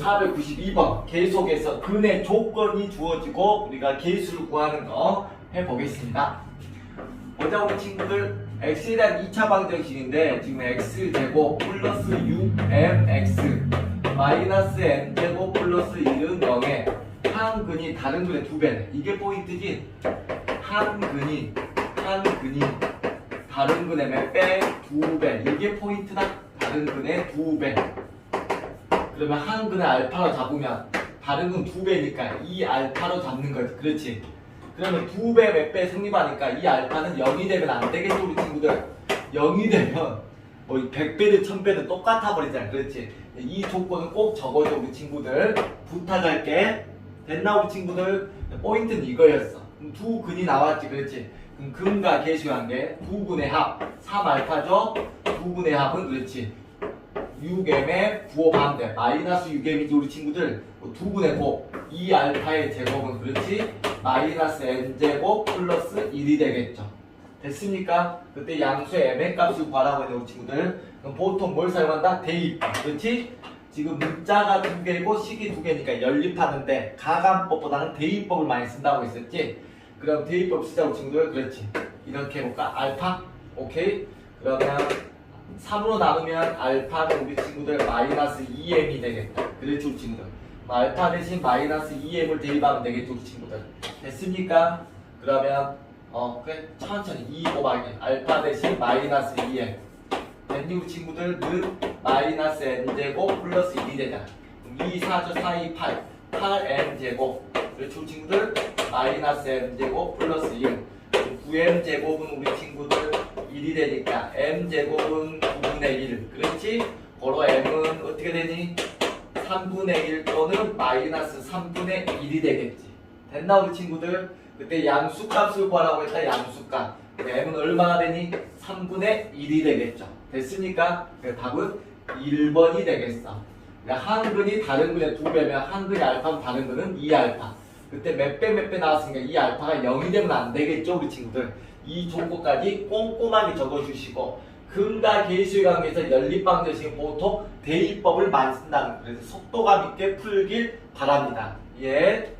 492번 계속해서 근의 조건이 주어지고 우리가 계수를 구하는 거 해보겠습니다. 먼저 우리 친구들 x에 대한 2차 방정식인데 지금 x제곱 플러스 6mx 마이너스 n제곱 플러스 1은 0에 한 근이 다른 근의 두 배네. 이게 포인트지? 한 근이 한 근이 다른 근의 몇 배? 두 배. 이게 포인트다. 다른 근의 두 배. 그러면 한 근의 알파로 잡으면 다른 근두 배니까 이 알파로 잡는 거지. 그렇지? 그러면 두 배 몇 배 성립하니까 이 알파는 0이 되면 안 되겠죠, 우리 친구들? 0이 되면 뭐 100배든 1000배든 똑같아 버리잖아. 그렇지? 이 조건은 꼭 적어줘, 우리 친구들. 부탁할게. 됐나, 우리 친구들? 포인트는 이거였어. 두 근이 나왔지, 그렇지? 그럼 근과 계수한 게두 근의 합, 3알파죠? 두 근의 합은 그렇지. 6m의 부호 반대 마이너스 6m이지 우리 친구들 뭐두 분의 곱 2알파의 제곱은 그렇지 마이너스 n제곱 플러스 1이 되겠죠 됐습니까? 그때 양수의 m의 값을 구하라고 했는데 우리 친구들 그럼 보통 뭘 사용한다? 대입법 그렇지? 지금 문자가 두 개고 식이 두 개니까 연립하는데 가감법보다는 대입법을 많이 쓴다고 했었지 그럼 대입법 쓰자 우리 친구들 그렇지 이렇게 해볼까? 알파? 오케이? 그러면 3으로 나누면 알파는 우리 친구들 마이너스 2m이 되겠다. 그렇죠, 우리 친구들. 뭐 알파 대신 마이너스 2m을 대입하면 되겠죠, 우리 친구들. 됐습니까? 그러면 어 그래 천천히 2 곱하기 알파 대신 마이너스 2m. 됐니, 우리 친구들은 마이너스 n제곱 플러스 1이 되잖아. 2, 4죠, 4, 2, 8. 8n제곱. 그렇죠, 우리 친구들. 마이너스 n제곱 플러스 1. 9m 제곱은 우리 친구들 1이 되니까 m 제곱은 9분의 1 그렇지? 고로 m은 어떻게 되니? 3분의 1 또는 마이너스 3분의 1이 되겠지 됐나 우리 친구들? 그때 양수값을 구하라고 했다 양수값 m은 얼마나 되니? 3분의 1이 되겠죠 됐습니까? 그 답은 1번이 되겠어 그러니까 한 근이 다른 근의 두 배면 한 근이 알파면 다른 근은 2알파 그때 몇 배 몇 배 나왔으니까 이 알파가 0이 되면 안 되겠죠 우리 친구들 이 조건까지 꼼꼼하게 적어주시고 근과 계수에 관계에서 연립방정식은 보통 대입법을 많이 쓴다는. 그래서 속도감 있게 풀길 바랍니다 예.